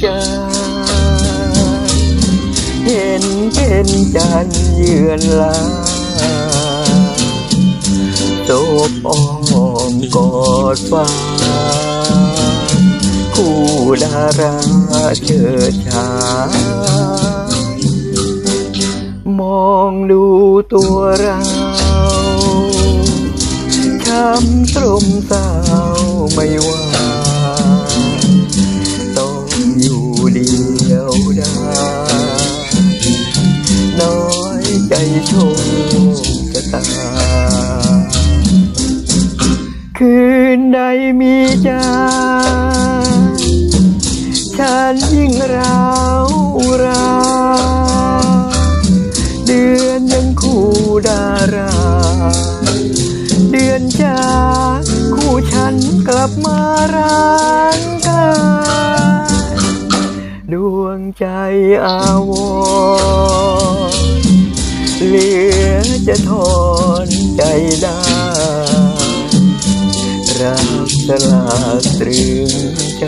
ใจเห็นเป็นจันทร์เยือนลาโศบอ้อมกอดฟ้า คู่ดาราเชิดชายมองดูตัวเราช้ำตรมเศร้าไม่ว่า โชคชะตา คืนใดมีใจฉันยิ่งร้าวรานเดือนยังคู่ดารา เดือนจากคู่ฉันกลับมาร้างกายดวงใจอาวร ทอนใจได้ รักสลาตรึงใจ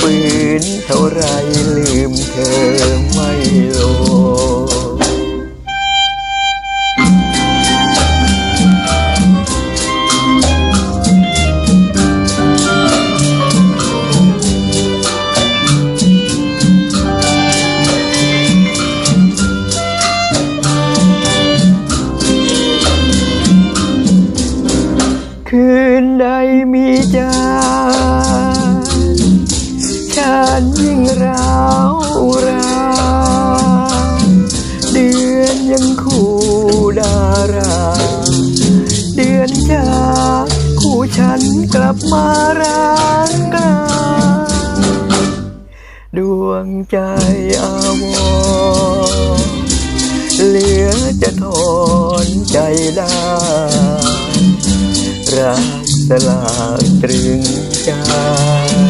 ฝืนเท่าไรลืมเธอ คืนใดมีใจฉันยิ่งร้าวรานเดือนยังคู่ดารา เดือนจากคู่ฉันกลับมาร้างกลาดวงใจอาวร សាលាត្រៀងចា